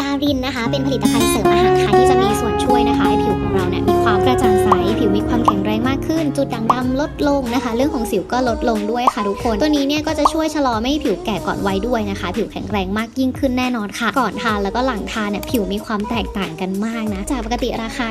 ดารินนะคะ เป็นผลิตภัณฑ์เสริมอาหารค่ะที่จะมีส่วนช่วยนะคะให้ผิวของเราเนี่ยมีความกระจ่างใสผิวมีความแข็งแรงมากขึ้น จุดด่างดำลดลงนะคะ เรื่องของสิวก็ลดลงด้วยค่ะทุกคน ตัวนี้เนี่ยก็จะช่วยชะลอไม่ให้ผิวแก่ก่อนวัยด้วยนะคะ ผิวแข็งแรงมากยิ่งขึ้นแน่นอนค่ะ ก่อนทานแล้วก็หลังทานเนี่ยผิวมีความแตกต่างกันมากนะจากปกติราคา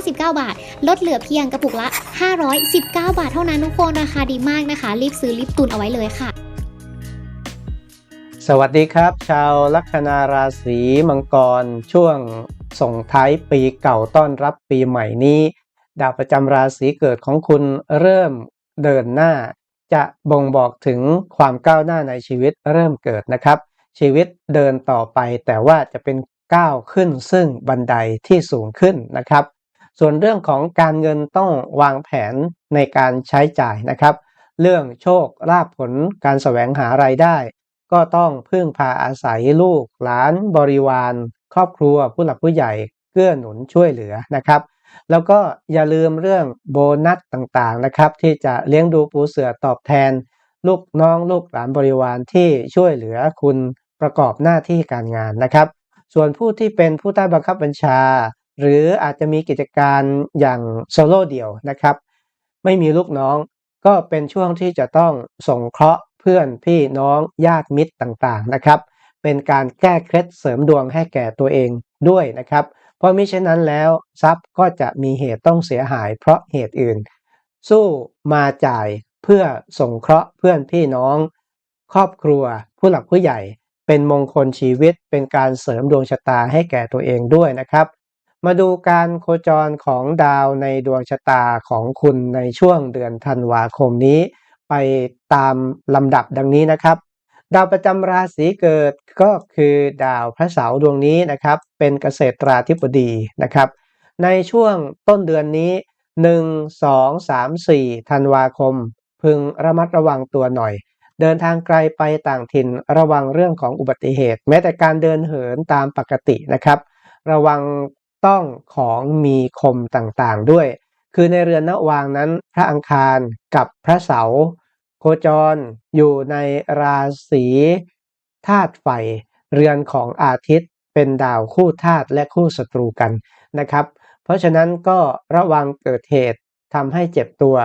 959 บาท ลดเหลือเพียงกระปุกละ 519 บาทเท่านั้นทุกคนราคาดีมากนะคะ รีบซื้อรีบตุนเอาไว้เลยค่ะ สวัสดีครับ ชาวลัคนาราศีมังกร ช่วงส่งท้ายปีเก่าต้อนรับปีใหม่นี้ ดาวประจำราศีเกิดของคุณเริ่มเดินหน้า จะบ่งบอกถึงความก้าวหน้าในชีวิตเริ่มเกิดนะครับ ชีวิตเดินต่อไปแต่ว่าจะเป็นก้าวขึ้นซึ่งบันไดที่สูงขึ้นนะครับ ส่วนเรื่องของการเงินต้องวางแผนในการใช้จ่ายนะครับ เรื่องโชคลาภผลการแสวงหารายได้ ก็ต้องพึ่งพาอาศัยลูกหลานบริวาร ครอบครัวผู้หลักผู้ใหญ่เกื้อหนุนช่วยเหลือนะครับ แล้วก็อย่าลืมเรื่องโบนัสต่างๆนะครับ ที่จะเลี้ยงดูปูเสือตอบแทน ลูกน้องลูกหลานบริวารที่ช่วยเหลือคุณประกอบหน้าที่การงานนะครับ ส่วนผู้ที่เป็นผู้ใต้บังคับบัญชา หรืออาจจะมีกิจการอย่างโซโล่เดี่ยวนะครับ ไม่มีลูกน้องก็เป็นช่วงที่จะต้องส่งเคราะห์ พื่อนพี่น้องญาติมิตรต่างๆนะครับ เป็นการแก้เคล็ดเสริมดวงให้แก่ตัวเองด้วยนะครับ เพราะมิฉะนั้นแล้วทรัพย์ก็จะมีเหตุต้องเสียหายเพราะเหตุอื่น สู้มาจ่ายเพื่อส่งเคราะห์เพื่อนพี่น้อง ครอบครัวผู้หลักผู้ใหญ่ เป็นมงคลชีวิต เป็นการเสริมดวงชะตาให้แก่ตัวเองด้วยนะครับ มาดูการโคจรของดาวในดวงชะตาของคุณในช่วงเดือนธันวาคมนี้ ไปตามลำดับดังนี้นะครับ ดาวประจำราศีเกิดก็คือดาวพระเสาร์ดวงนี้นะครับ เป็นเกษตราธิบดีนะครับ ในช่วงต้นเดือนนี้ 1 2 3 4ธันวาคม พึงระมัดระวังตัวหน่อย เดินทางไกลไปต่างถิ่นระวังเรื่องของอุบัติเหตุ แม้แต่การเดินเหินตามปกตินะครับ ระวังต้องของมีคมต่างๆด้วย คือในเรือนนวางนั้น พระอังคารกับพระเสาโคจร อยู่ในราศีธาตุไฟ เรือนของอาทิตย์เป็นดาวคู่ธาตุและคู่ศัตรูกันนะครับ เพราะฉะนั้นก็ระวังเกิดเหตุทำให้เจ็บตัว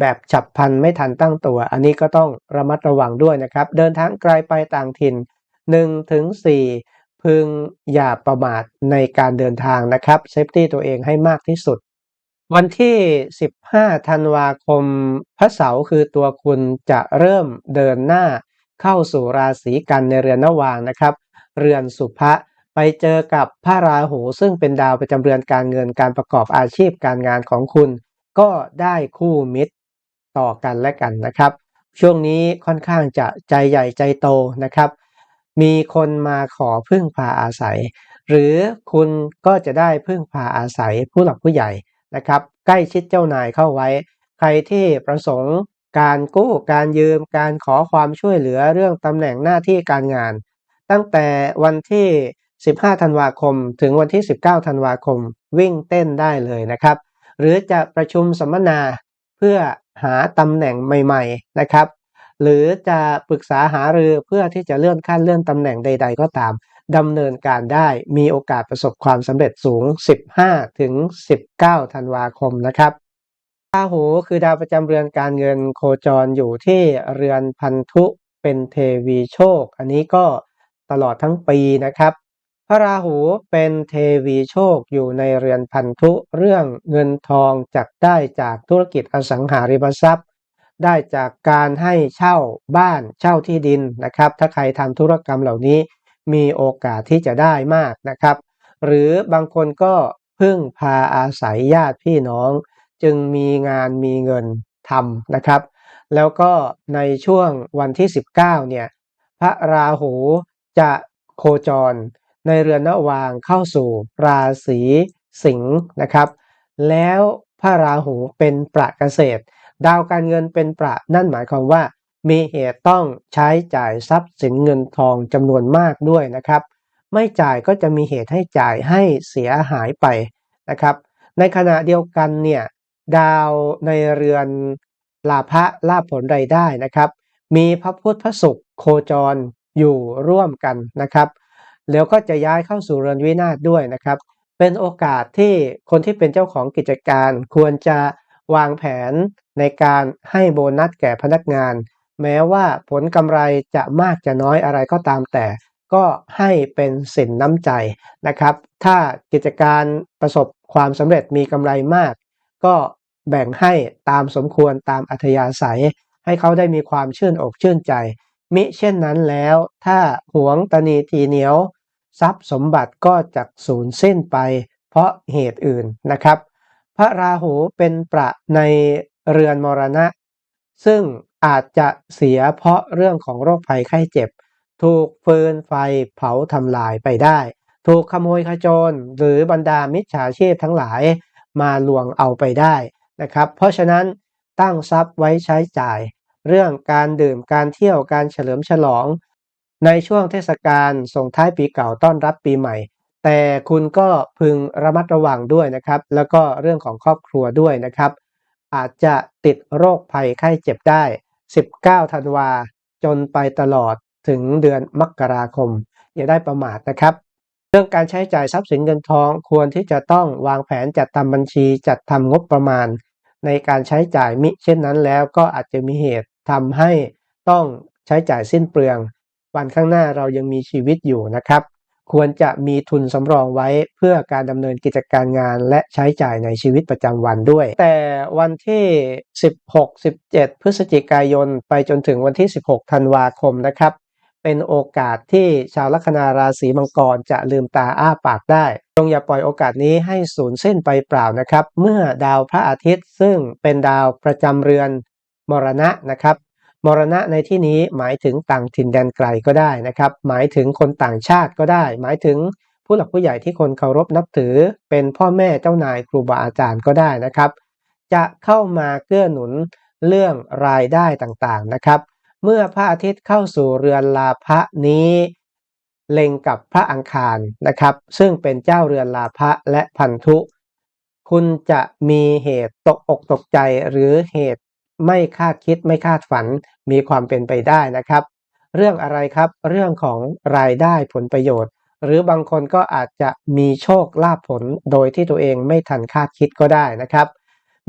แบบฉับพลันไม่ทันตั้งตัว อันนี้ก็ต้องระมัดระวังด้วยนะครับ เดินทางไกลไปต่างถิ่น1ถึง4พึงอย่าประมาทในการเดินทางนะครับเซฟตี้ตัวเองให้มากที่สุด วันที่ 15 ธันวาคม พระเสาคือตัวคุณจะเริ่มเดินหน้าเข้าสู่ราศีกันในเรือนนวางนะครับ เรือนสุภะไปเจอกับพระราหูซึ่งเป็นดาวประจำเรือนการเงินการประกอบอาชีพการงานของคุณ ก็ได้คู่มิตรต่อกันและกันนะครับ ช่วงนี้ค่อนข้างจะใจใหญ่ใจโตนะครับ มีคนมาขอพึ่งพาอาศัย หรือคุณก็จะได้พึ่งพาอาศัยผู้หลักผู้ใหญ่ นะครับ ใกล้ชิดเจ้านายเข้าไว้ ใครที่ประสงค์ การกู้การยืม การขอความช่วยเหลือเรื่องตำแหน่งหน้าที่การงาน ตั้งแต่วันที่ 15 ธันวาคม ถึงวันที่ 19 ธันวาคม วิ่งเต้นได้เลยนะครับ หรือจะประชุมสัมมนาเพื่อหาตำแหน่งใหม่ ๆนะครับ หรือจะปรึกษาหารือเพื่อที่จะเลื่อนขั้นเลื่อนตำแหน่งใด ๆ ก็ตาม ดำเนินการได้มีโอกาสประสบความสำเร็จสูง 15 ถึง 19 ธันวาคมนะครับราหูคือดาวประจำเรือนการเงินโคจรอยู่ที่เรือนพันธุเป็นเทวีโชค อันนี้ก็ตลอดทั้งปีนะครับ พระราหูเป็นเทวีโชคอยู่ในเรือนพันธุเรื่องเงินทองจักได้จากธุรกิจอสังหาริมทรัพย์ ได้จากการให้เช่าบ้านเช่าที่ดินนะครับ ถ้าใครทำธุรกรรมเหล่านี้ มีโอกาสที่จะได้มากนะครับ หรือบางคนก็พึ่งพาอาศัยญาติพี่น้อง จึงมีงานมีเงินทำนะครับ แล้วก็ในช่วงวันที่ 19เนี่ยพระราหูจะโคจร ในเรือนนวางเข้าสู่ราศีสิงห์นะครับ แล้วพระราหูเป็นประเกษตร ดาวการเงินเป็นประนั่นหมายความว่า มีเหตุต้องใช้จ่ายทรัพย์สินเงินทองจำนวนมากด้วยนะครับ ไม่จ่ายก็จะมีเหตุให้จ่ายให้เสียหายไปนะครับ ในขณะเดียวกันเนี่ยดาวในเรือนลาภะลาผลรายได้นะครับ มีพระพุทธพระศุกร์โคจรอยู่ร่วมกันนะครับ แล้วก็จะย้ายเข้าสู่เรือนวินาศด้วยนะครับ เป็นโอกาสที่คนที่เป็นเจ้าของกิจการควรจะวางแผนในการให้โบนัสแก่พนักงาน แม้ว่าผลกำไรจะมากจะน้อยอะไรก็ตามแต่ ก็ให้เป็นสินน้ำใจนะครับ ถ้ากิจการประสบความสำเร็จมีกำไรมาก ก็แบ่งให้ตามสมควรตามอัธยาศัย ให้เขาได้มีความชื่นอกชื่นใจ มิเช่นนั้นแล้ว ถ้าหวงตนีทีเหนียว ทรัพย์สมบัติก็จะสูญสิ้นไป เพราะเหตุอื่นนะครับ พระราหูเป็นประในเรือนมรณะ ซึ่ง อาจจะเสียเพราะเรื่องของโรคภัยไข้เจ็บ ถูกฟืนไฟเผาทำลายไปได้ ถูกขโมยขโจรหรือบรรดามิจฉาชีพทั้งหลายมาลวงเอาไปได้นะครับ เพราะฉะนั้นตั้งทรัพย์ไว้ใช้จ่าย เรื่องการดื่มการเที่ยวการเฉลิมฉลอง ในช่วงเทศกาลส่งท้ายปีเก่าต้อนรับปีใหม่ แต่คุณก็พึงระมัดระวังด้วยนะครับ แล้วก็เรื่องของครอบครัวด้วยนะครับ อาจจะติดโรคภัยไข้เจ็บได้ 19 ธันวา จนไปตลอดถึงเดือนมกราคม อย่าได้ประมาทนะครับ เรื่องการใช้จ่ายทรัพย์สินเงินทองควรที่จะต้องวางแผนจัดทำบัญชีจัดทำงบประมาณ ในการใช้จ่ายมิเช่นนั้นแล้วก็อาจจะมีเหตุทำให้ต้องใช้จ่ายสิ้นเปลือง วันข้างหน้าเรายังมีชีวิตอยู่นะครับ ควรจะมีทุนสำรองไว้เพื่อการดำเนินกิจการงานและใช้จ่ายในชีวิตประจำวันด้วย แต่วันที่ 16-17 พฤศจิกายน ไปจนถึงวันที่ 16 ธันวาคมนะครับ เป็นโอกาสที่ชาวลัคนาราศีมังกรจะลืมตาอ้าปากได้จงอย่าปล่อยโอกาสนี้ให้สูญสิ้นไปเปล่านะครับ เมื่อดาวพระอาทิตย์ซึ่งเป็นดาวประจำเรือนมรณะนะครับ มรณะในที่นี้หมายถึงต่างถิ่นแดนไกลก็ได้นะครับ หมายถึงคนต่างชาติก็ได้ หมายถึงผู้หลักผู้ใหญ่ที่คนเคารพนับถือ เป็นพ่อแม่เจ้านายครูบาอาจารย์ก็ได้นะครับ จะเข้ามาเกื้อหนุนเรื่องรายได้ต่างๆนะครับ เมื่อพระอาทิตย์เข้าสู่เรือนลาภะนี้ เล็งกับพระอังคารนะครับ ซึ่งเป็นเจ้าเรือนลาภะและพันธุ คุณจะมีเหตุตกอกตกใจหรือเหตุ ไม่คาดคิดไม่คาดฝันมีความเป็นไปได้นะครับ เรื่องอะไรครับ เรื่องของรายได้ผลประโยชน์ หรือบางคนก็อาจจะมีโชคลาภผลโดยที่ตัวเองไม่ทันคาดคิดก็ได้นะครับ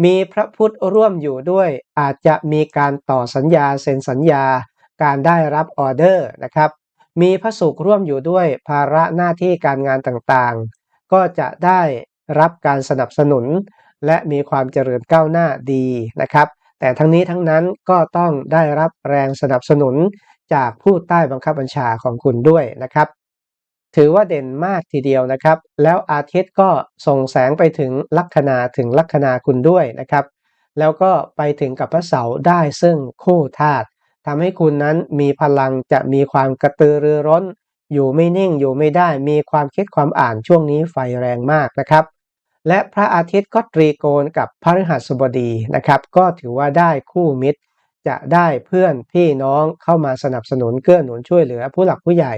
มีพระพุทธร่วมอยู่ด้วย อาจจะมีการต่อสัญญาเซ็นสัญญา การได้รับออเดอร์นะครับมีพระศุกร์ร่วมอยู่ด้วยภาระหน้าที่การงานต่างๆ ก็จะได้รับการสนับสนุน และมีความเจริญก้าวหน้าดีนะครับ แต่ทั้งนี้ทั้งนั้นก็ต้องได้รับแรงสนับสนุนจากผู้ใต้บังคับบัญชาของคุณด้วยนะครับ ถือว่าเด่นมากทีเดียวนะครับ แล้วอาทิตย์ก็ส่งแสงไปถึงลัคนาถึงลัคนาคุณด้วยนะครับ แล้วก็ไปถึงกับพระเสาร์ได้ซึ่งคู่ธาตุทำให้คุณนั้นมีพลังจะมีความกระตือรือร้น อยู่ไม่นิ่งอยู่ไม่ได้ มีความคิดความอ่านช่วงนี้ไฟแรงมากนะครับ และพระอาทิตย์ก็ตรีโกณกับพฤหัสบดีนะครับ ก็ถือว่าได้คู่มิตร จะได้เพื่อนพี่น้องเข้ามาสนับสนุนเกื้อหนุนช่วยเหลือผู้หลักผู้ใหญ่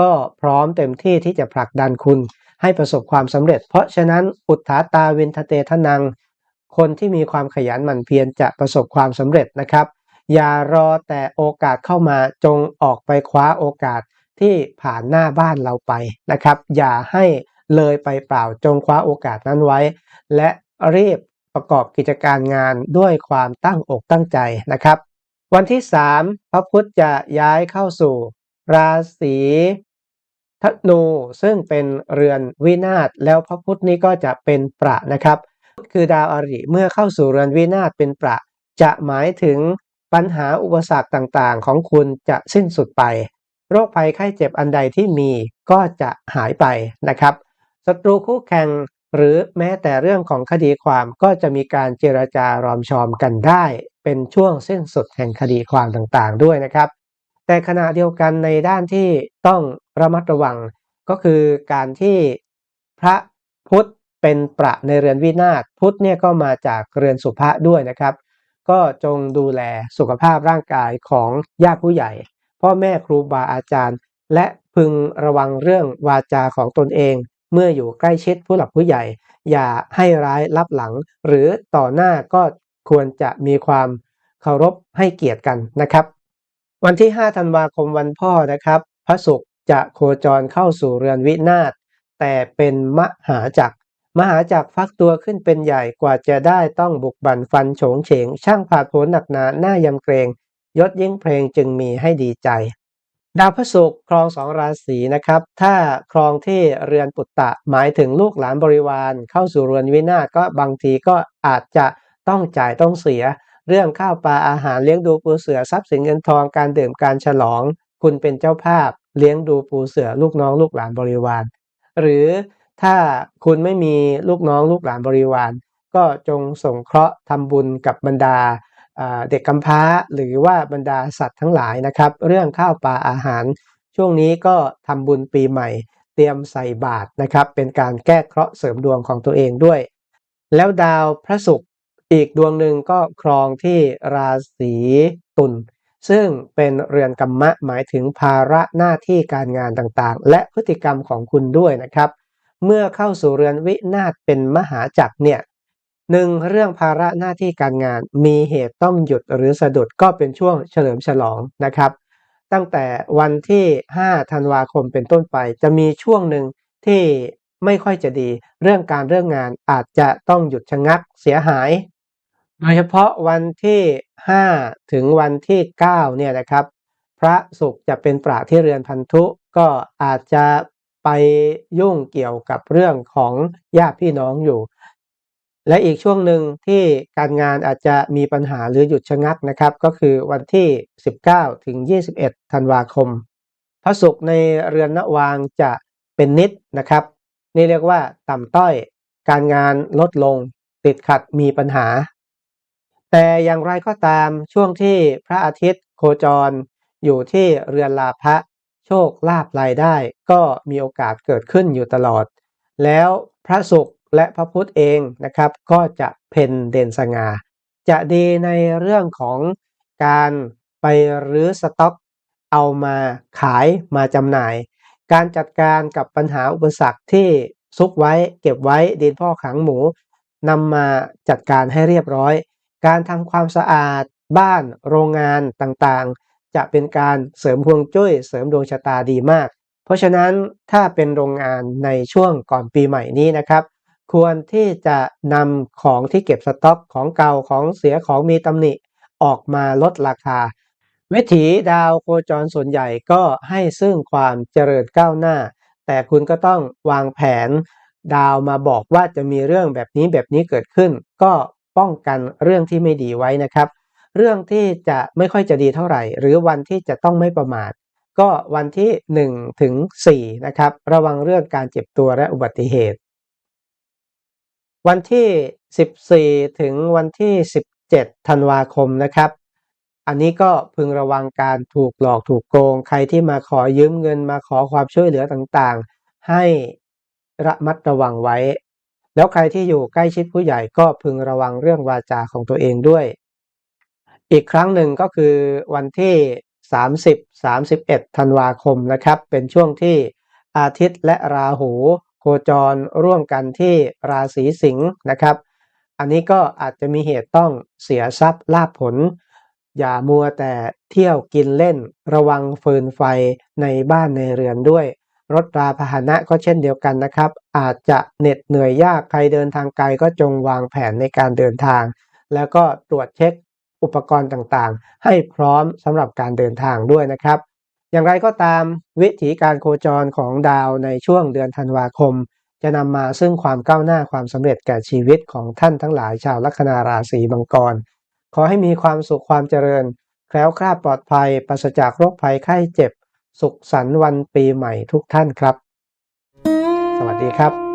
ก็พร้อมเต็มที่ที่จะผลักดันคุณ ให้ประสบความสำเร็จ เพราะฉะนั้นอุทธาตาวินทเตทนัง คนที่มีความขยันหมั่นเพียรจะประสบความสำเร็จนะครับ อย่ารอแต่โอกาสเข้ามาจงออกไปคว้าโอกาสที่ผ่านหน้าบ้านเราไปนะครับ อย่าให้ เลยไปเปล่าจงคว้าโอกาสนั้นไว้ และรีบประกอบกิจการงานด้วยความตั้งอกตั้งใจนะครับ วันที่ 3 พระพุธจะย้ายเข้าสู่ ราศีธนูซึ่งเป็นเรือนวินาศแล้วพระพุธนี้ก็จะเป็นประนะครับ คือดาวอริเมื่อเข้าสู่เรือนวินาศเป็นประจะหมายถึงปัญหาอุปสรรคต่างๆ ของคุณจะสิ้นสุดไป โรคภัยไข้เจ็บอันใดที่มีก็จะหายไปนะครับ ศัตรูคู่แข่ง หรือแม้แต่เรื่องของคดีความก็จะมีการเจรจารอมชอมกันได้ เป็นช่วงสิ้นสุดแห่งคดีความต่างๆ ด้วยนะครับ แต่ขณะเดียวกันในด้านที่ต้องระมัดระวังก็คือการที่พระพุทธเป็นประในเรือนวินาศพุทธเนี่ยก็มาจากเรือนสุภะด้วยนะครับ ก็จงดูแลสุขภาพร่างกายของญาติผู้ใหญ่ พ่อแม่ครูบาอาจารย์ และพึงระวังเรื่องวาจาของตนเอง เมื่ออยู่ใกล้ชิดผู้หลักผู้ใหญ่ อย่าให้ร้ายลับหลัง หรือต่อหน้าก็ควรจะมีความเคารพให้เกียรติกันนะครับ วันที่ 5 ธันวาคมวันพ่อนะครับ พระศุกร์จะโคจรเข้าสู่เรือนวินาศแต่เป็นมหาจักร มหาจักรฟักตัวขึ้นเป็นใหญ่กว่าจะได้ต้องบุกบั่นฟันโฉงเฉง ช่างผาดโผนหนักหนาหน้ายำเกรง ยศยิ่งเพลงจึงมีให้ดีใจ ดาวพฤหัสครองสองราศีนะครับ ถ้าครองที่เรือนปุตตะ หมายถึงลูกหลานบริวาร เข้าสู่เรือนวินาศก็บางทีก็อาจจะต้องจ่ายต้องเสีย เรื่องข้าวปลาอาหารเลี้ยงดูปูเสือทรัพย์สินเงินทองการดื่มการฉลอง คุณเป็นเจ้าภาพ เลี้ยงดูปูเสือลูกน้องลูกหลานบริวาร หรือถ้าคุณไม่มีลูกน้องลูกหลานบริวาร ก็จงส่งเคราะห์ทำบุญกับบรรดา เด็กกำพร้าหรือว่าบรรดาสัตว์ทั้งหลายนะครับ เรื่องข้าวปลาอาหาร ช่วงนี้ก็ทำบุญปีใหม่ เตรียมใส่บาตรนะครับ เป็นการแก้เคราะห์เสริมดวงของตัวเองด้วย แล้วดาวพระศุกร์อีกดวงหนึ่งก็ครองที่ราศีตุลซึ่งเป็นเรือนกรรมะหมายถึงภาระหน้าที่การงานต่างๆ และพฤติกรรมของคุณด้วยนะครับ เมื่อเข้าสู่เรือนวินาศเป็นมหาจักรเนี่ย หนึ่งเรื่องภาระหน้าที่การงาน มีเหตุต้องหยุดหรือสะดุดก็เป็นช่วงเฉลิมฉลองนะครับ ตั้งแต่วันที่ 5 ธันวาคมเป็นต้นไป จะมีช่วงหนึ่งที่ไม่ค่อยจะดี เรื่องการเรื่องงานอาจจะต้องหยุดชะงักเสียหายโดยเฉพาะวันที่ 5 ถึงวันที่ 9 เนี่ยนะครับ พระศุกร์จะเป็นประที่เรือนพันธุก็อาจจะไปยุ่งเกี่ยวกับเรื่องของญาติพี่น้องอยู่ และอีกช่วงหนึ่งที่การงานอาจจะมีปัญหาหรือหยุดชะงักนะครับ ก็คือวันที่ 19 ถึง 21 ธันวาคม พระศุกร์ในเรือนนวางจะเป็นนิดนะครับ นี่เรียกว่าต่ำต้อย การงานลดลง ติดขัดมีปัญหา แต่อย่างไรก็ตามช่วงที่พระอาทิตย์โคจร อยู่ที่เรือนลาภะโชคลาภรายได้ก็มีโอกาสเกิดขึ้นอยู่ตลอด แล้วพระศุกร์ และพระพุทธเองนะครับก็จะเพ่นเด่นสง่าจะดีในเรื่องของการไปรื้อสต็อก เอามาขายมาจำหน่าย การจัดการกับปัญหาอุปสรรคที่ซุกไว้เก็บไว้ดินพ่อขังหมูนำมาจัดการให้เรียบร้อย การทำความสะอาดบ้านโรงงานต่างๆ จะเป็นการเสริมพวงจุ้ยเสริมดวงชะตาดีมาก เพราะฉะนั้นถ้าเป็นโรงงานในช่วงก่อนปีใหม่นี้นะครับ ควรที่จะนำของที่เก็บสต็อกของเก่าของเสียของมีตำหนิออกมาลดราคา วิถีดาวโคจรส่วนใหญ่ก็ให้ซึ่งความเจริญก้าวหน้า แต่คุณก็ต้องวางแผน ดาวมาบอกว่าจะมีเรื่องแบบนี้แบบนี้เกิดขึ้น ก็ป้องกันเรื่องที่ไม่ดีไว้นะครับ เรื่องที่จะไม่ค่อยจะดีเท่าไหร่ หรือวันที่จะต้องไม่ประมาท ก็วันที่1ถึง4นะครับระวังเรื่องการเจ็บตัวและอุบัติเหตุ วันที่ 14 ถึงวันที่ 17 ธันวาคมนะครับ อันนี้ก็พึงระวังการถูกหลอกถูกโกง ใครที่มาขอยืมเงินมาขอความช่วยเหลือต่างๆ ให้ระมัดระวังไว้ แล้วใครที่อยู่ใกล้ชิดผู้ใหญ่ก็พึงระวังเรื่องวาจาของตัวเองด้วย อีกครั้งหนึ่งก็คือวันที่ 30 31 ธันวาคมนะครับ เป็นช่วงที่อาทิตย์และราหู โคจรร่วมกันที่ราศีสิงห์นะครับ อันนี้ก็อาจจะมีเหตุต้องเสียทรัพย์ลาภผล อย่ามัวแต่เที่ยวกินเล่น ระวังฟืนไฟในบ้านในเรือนด้วย รถราพาหนะก็เช่นเดียวกันนะครับ อาจจะเหน็ดเหนื่อยยากใครเดินทางไกลก็จงวางแผนในการเดินทาง แล้วก็ตรวจเช็คอุปกรณ์ต่างๆ ให้พร้อมสำหรับการเดินทางด้วยนะครับ อย่างไรก็ตามวิถีการโคจรของดาวในช่วงเดือนธันวาคม จะนำมาซึ่งความก้าวหน้าความสำเร็จแก่ชีวิตของท่านทั้งหลายชาวลัคนาราศีมังกร ขอให้มีความสุขความเจริญ แคล้วคลาดปลอดภัยปราศจากโรคภัยไข้เจ็บ สุขสันต์วันปีใหม่ทุกท่านครับ สวัสดีครับ